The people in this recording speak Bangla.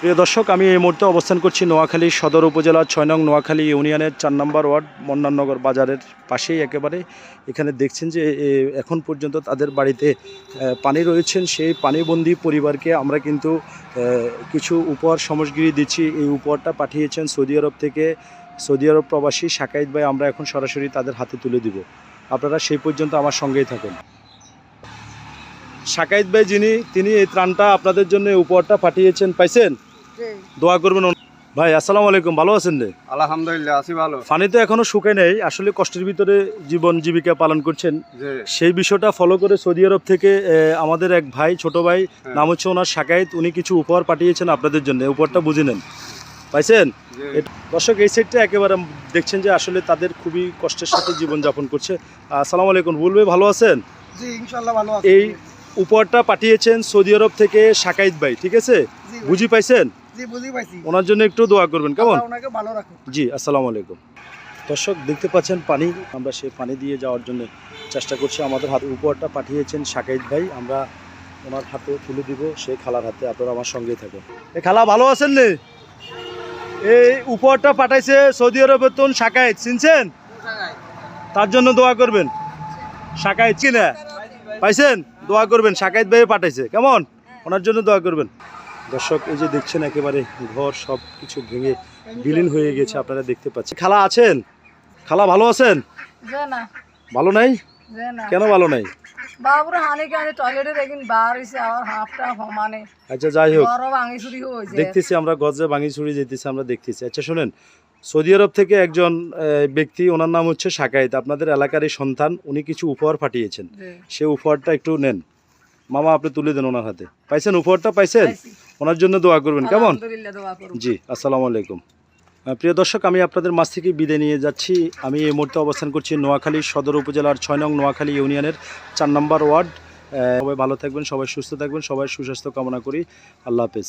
প্রিয় দর্শক, আমি এই মুহূর্তে অবস্থান করছি নোয়াখালী সদর উপজেলার ছয় নং নোয়াখালী ইউনিয়নের চার নম্বর ওয়ার্ড মন্নাননগর বাজারের পাশেই একেবারে। এখানে দেখছেন যে এখন পর্যন্ত তাদের বাড়িতে পানি রয়েছেন। সেই পানিবন্দী পরিবারকে আমরা কিন্তু কিছু উপহার সামগ্রী দিচ্ছি। এই উপহারটা পাঠিয়েছেন সৌদি আরব থেকে, সৌদি আরব প্রবাসী শাকাইত ভাই। আমরা এখন সরাসরি তাদের হাতে তুলে দিব। আপনারা সেই পর্যন্ত আমার সঙ্গেই থাকুন। শাকাইত ভাই যিনি, তিনি এই ত্রাণটা আপনাদের জন্য উপহারটা পাঠিয়েছেন, পাইছেন? দোয়া করবেন ভাই আসসালামু আলাইকুম ভালো আছেন রে? আলহামদুলিল্লাহ আছি ভালো। পানি তো এখনও শুকায় নেই আসলে কষ্টের ভিতরে জীবন জীবিকা পালন করছেন। সেই বিষয়টা ফলো করে সৌদি আরব থেকে আমাদের এক ভাই ছোট ভাই নাম হচ্ছে ওনার শাকায়েত উনি কিছু উপহার পাঠিয়েছেন আপনাদের জন্য উপহারটা বুঝে নেন। পাইছেন? দর্শক এই সাইডটা একেবারে দেখছেন যে আসলে তাদের খুবই কষ্টের সাথে জীবনযাপন করছে। আসসালামু আলাইকুম বলবে ভালো আছেন? জি ইনশাআল্লাহ ভালো আছি। এই উপহারটা পাঠিয়েছেন সৌদি আরব থেকে শাকায়েত ভাই ঠিক আছে? বুঝি পাইছেন? ওনার জন্য একটু দোয়া করবেন কেমন? জি আসসালামু আলাইকুম। দর্শক দেখতে পাচ্ছেন পানি আমরা সেই পানি দিয়ে যাওয়ার জন্য চেষ্টা করছি। আমাদের হাতে উপহারটা পাঠিয়েছেন শাকাইদ ভাই আমরা ওনার হাতে তুলে দিব সেই খালার হাতে আপনারা আমার সঙ্গেই থাকুন। এ খালা ভালো আছেন নে? এই উপহারটা পাঠাইছে সৌদি আরবের তন শাকাইদ চিনছেন? তার জন্য দোয়া করবেন। শাকাইদ চিনে? পাইছেন? দোয়া করবেন শাকাইদ ভাই পাঠাইছে কেমন? ওনার জন্য দোয়া করবেন। দর্শক এই যে দেখছেন একেবারে ঘর সব কিছু ভেঙে বিলীন হয়ে গেছে আপনারা দেখতে পাচ্ছেন। খালা আছেন? খালা ভালো আছেন? ভালো নাই? কেন ভালো নাই? বাবুর হানি কানে টয়লেটে দেখিন বার হইছে আর হাফটা সমানে। আচ্ছা যাই হোক। বড় দেখতেছি আমরা গজে ভাঙি ছুড়ে যেতেছি আমরা দেখতেছি। আচ্ছা শোনেন সৌদি আরব থেকে একজন ব্যক্তি ওনার নাম হচ্ছে শাকায়েত আপনাদের এলাকারই সন্তান উনি কিছু উপহার পাঠিয়েছেন। সে উপহারটা একটু নেন। মামা আপনি তুলে দেন ওনার হাতে। পাইছেন উপহারটা? পাইছেন? পাইছি। ওনার জন্য দোয়া করবেন কেমন? জি আসসালামু আলাইকুম। প্রিয় দর্শক আমি আপনাদের মাছ থেকে বিদায় নিয়ে যাচ্ছি। আমি এই মুহূর্তে অবস্থান করছি নোয়াখালী সদর উপজেলার ছয় নং নোয়াখালী ইউনিয়নের চার নম্বর ওয়ার্ড। সবাই ভালো থাকবেন সবাই সুস্থ থাকবেন সবাই সুস্বাস্থ্য কামনা করি। আল্লাহ হাফেজ।